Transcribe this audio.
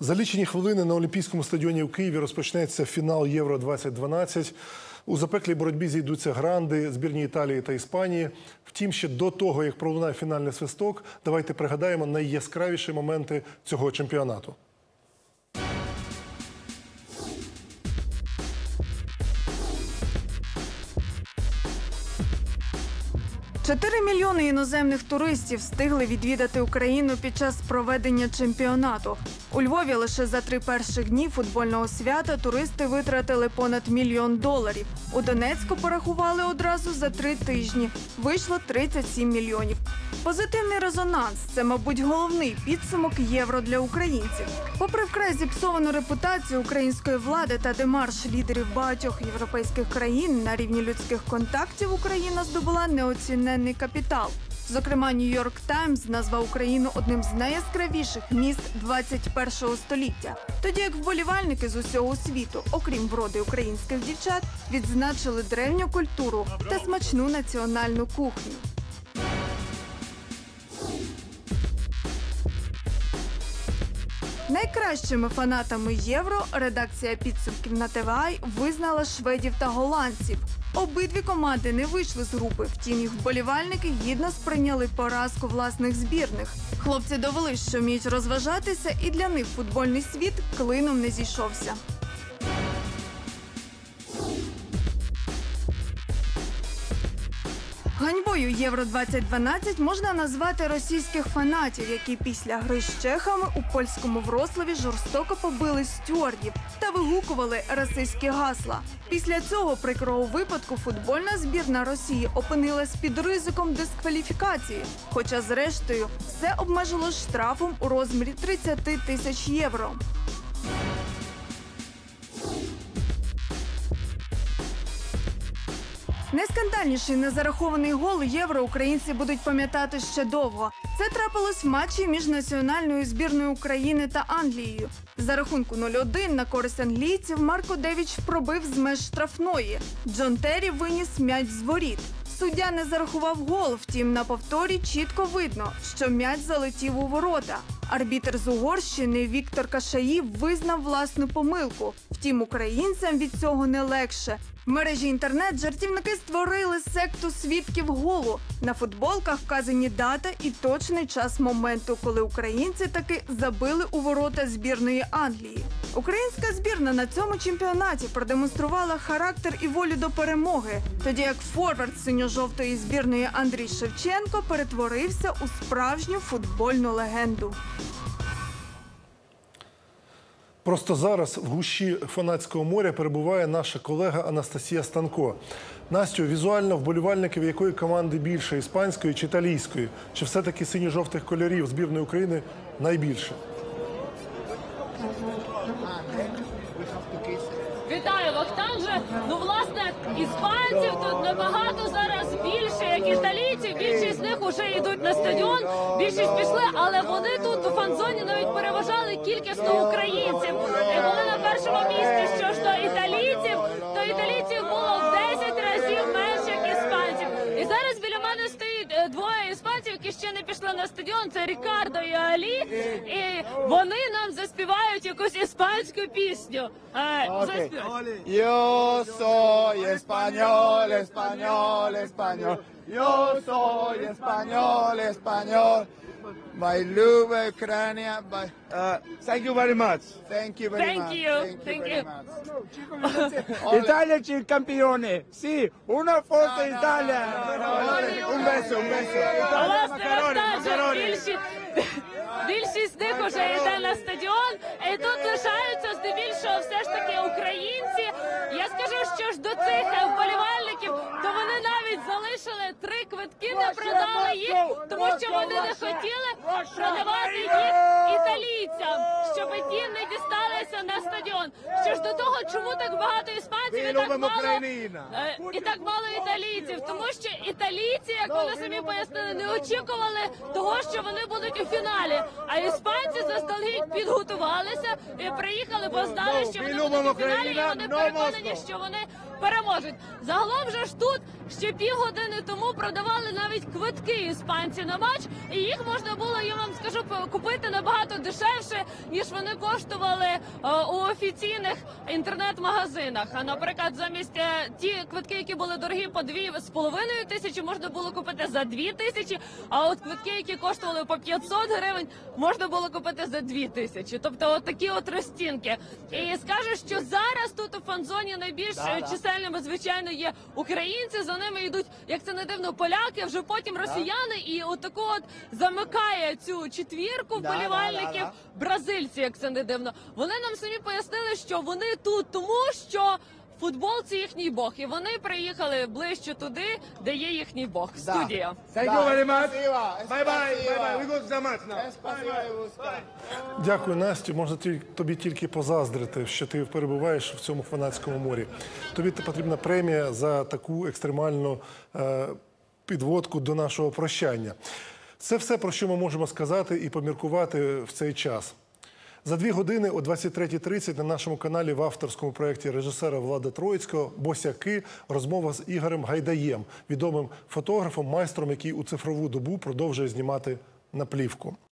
За лічені хвилини на Олімпійському стадіоні в Києві розпочнеться фінал Євро 2012 У запеклій боротьбі зійдуться гранди збірні Італії та Іспанії. Втім, ще до того, як пролунає фінальний свисток, давайте пригадаємо найяскравіші моменти цього чемпіонату. Чотири мільйони іноземних туристів встигли відвідати Україну під час проведення чемпіонату. У Львові лише за три перших дні футбольного свята туристи витратили понад мільйон доларів. У Донецьку порахували одразу за три тижні. Вийшло 37 мільйонів. Позитивний резонанс це, мабуть, головний підсумок євро для українців. Попри вкрай зіпсовану репутацію української влади та демарш лідерів багатьох європейських країн на рівні людських контактів, Україна здобула неоціненний капітал. Зокрема, Нью-Йорк Таймс назвав Україну одним з найяскравіших міст 21-го століття. Тоді як вболівальники з усього світу, окрім вроди українських дівчат, відзначили древню культуру та смачну національну кухню. Найкращими фанатами євро редакція підсумків на ТВАЙ визнала шведів та голландців. Обидві команди не вийшли з групи. Втім, їх вболівальники гідно сприйняли поразку власних збірних. Хлопці довели, що вміють розважатися, і для них футбольний світ клином не зійшовся. Ганьбою Євро 2012 можна назвати російських фанатів, які після гри з чехами у польському Врославі жорстоко побили стюардів та вигукували расистські гасла. Після цього прикрого випадку футбольна збірна Росії опинилась під ризиком дискваліфікації. Хоча, зрештою, все обмежилось штрафом у розмірі 30 тисяч євро. Найскандальніший незарахований гол євро українці будуть пам'ятати ще довго. Це трапилось в матчі між національною збірною України та Англією. За рахунку 0-1 на користь англійців Марко Девіч пробив з меж штрафної. Джон Террі виніс м'яч з воріт. Суддя не зарахував гол, втім на повторі чітко видно, що м'яч залетів у ворота. Арбітер з Угорщини Віктор Кашаїв визнав власну помилку. Втім, українцям від цього не легше. В мережі інтернет жартівники створили секту свідків голу. На футболках вказані дата і точний час моменту, коли українці таки забили у ворота збірної Англії. Українська збірна на цьому чемпіонаті продемонструвала характер і волю до перемоги, тоді як форвард синьо-жовтої збірної Андрій Шевченко перетворився у справжню футбольну легенду. Просто зараз в гущі фанатського моря перебуває наша колега Анастасія Станко. Настю, візуально вболівальників якої команди більше іспанської чи італійської? Чи все-таки синьо-жовтих кольорів збірної України найбільше? Вітаю вас там же. Ну власне іспанців тут набагато зараз більше, як італійців. Більшість з них уже йдуть на стадіон. Більшість пішли, але вони тут у фан-зоні навіть переважали кількісно українців. І коли які ще не пішли на стадіон. Це Рікардо і Алі. І вони нам заспівають якусь іспанську пісню. Е, заспівайте. Yo soy español, español, español. Yo soy español, español. My love Ucrania. By, uh, thank you very much. Thank you very Thank much. you, Thank, thank you. you. Very much. Italia ci campione, sì, una forza Italia. Un beso, un beso. Власне, Макарони, розкаже, макарони. більшість, більшість з них уже йде на стадіон, і тут лишаються здебільшого все ж таки українці. Я скажу, що ж до цих вболівальників, квитки, не продали їх, тому що вони не хотіли продавати їх італійцям, щоб ті не дісталися на стадіон. Що ж до того, чому так багато іспанців і так мало Е, і так мало італійців, тому що італійці, як вони самі пояснили, не очікували того, що вони будуть у фіналі. А іспанці заздалегідь підготувалися і приїхали, бо знали, що вони будуть у фіналі, і вони переконані, що вони переможуть. Загалом же ж тут ще півгодини тому продавали навіть квитки іспанці на матч, і їх можна було, я вам скажу, купити набагато дешевше, ніж вони коштували е, у офіційних інтернет-магазинах. А наприклад, замість е, ті квитки, які були дорогі по дві з половиною тисячі, можна було купити за дві тисячі. А от квитки, які коштували по 500 гривень, можна було купити за дві тисячі. Тобто, от такі от розцінки. І скажу, що зараз тут у фан-зоні найбільш е, чисельними, звичайно, є українці. За ними йдуть, як це не дивно, поляки, вже потім росіяни, і отаку от замикає цю четвірку Да, вболівальників да, бразильці, як це не дивно. Вони нам самі пояснили, що вони тут тому, що. Футбол це їхній бог, і вони приїхали ближче туди, де є їхній бог. Да. Студія. Thank you very much. спасибо, Bye bye. Bye bye. We go to the match now. Дякую, Настю. Можна тобі тільки позаздрити, що ти перебуваєш в цьому фанатському морі. Тобі потрібна премія за таку екстремальну е, підводку до нашого прощання. Це все, про що ми можемо сказати і поміркувати в цей час. За дві години о 23.30 на нашому каналі в авторському проєкті режисера Влада Троїцького Босяки розмова з Ігорем Гайдаєм, відомим фотографом, майстром, який у цифрову добу продовжує знімати на плівку.